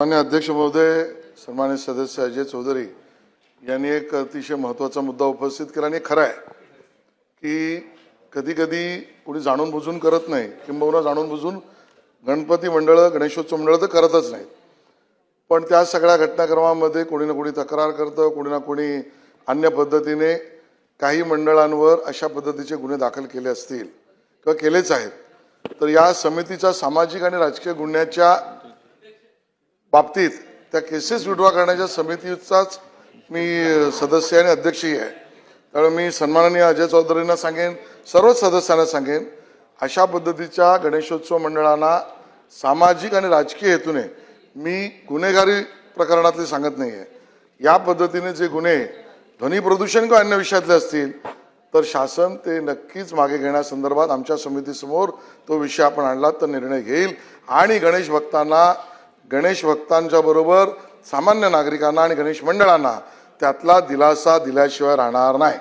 मान्य अध्यक्ष महोदय सन्मान्य सदस्य अजय चौधरी यांनी एक अतिशय महत्त्वाचा मुद्दा उपस्थित केला आणि खरं आहे की कधी कधी कोणी जाणून बुजून करत नाही. किंबहुना जाणून बुजून गणपती मंडळं गणेशोत्सव मंडळं तर करतच नाहीत. पण त्या सगळ्या घटनाक्रमामध्ये कोणी ना कोणी तक्रार करतं कोणी ना कोणी अन्य पद्धतीने काही मंडळांवर अशा पद्धतीचे गुन्हे दाखल केले असतील किंवा केलेच आहेत. तर या समितीचा सामाजिक आणि राजकीय गुन्ह्याच्या बाबतीत त्या केसेस विड्रॉ करण्याच्या समितीचाच मी सदस्य आणि अध्यक्षही आहे. त्यामुळे मी सन्माननीय अजय चौधरींना सांगेन सर्वच सदस्यांना सांगेन अशा पद्धतीच्या गणेशोत्सव मंडळांना सामाजिक आणि राजकीय हेतूने मी गुन्हेगारी प्रकरणातले सांगत नाही आहे या पद्धतीने जे गुन्हे ध्वनी प्रदूषण किंवा अन्य विषयातले असतील तर शासन ते नक्कीच मागे घेण्यासंदर्भात आमच्या समितीसमोर तो विषय आपण आणला तर निर्णय घेईल. आणि गणेश भक्तांना गणेश भक्तांच्या बरोबर सामान्य नागरिकांना आणि गणेश मंडळांना त्यातला दिलासा दिल्याशिवाय राहणार नाही.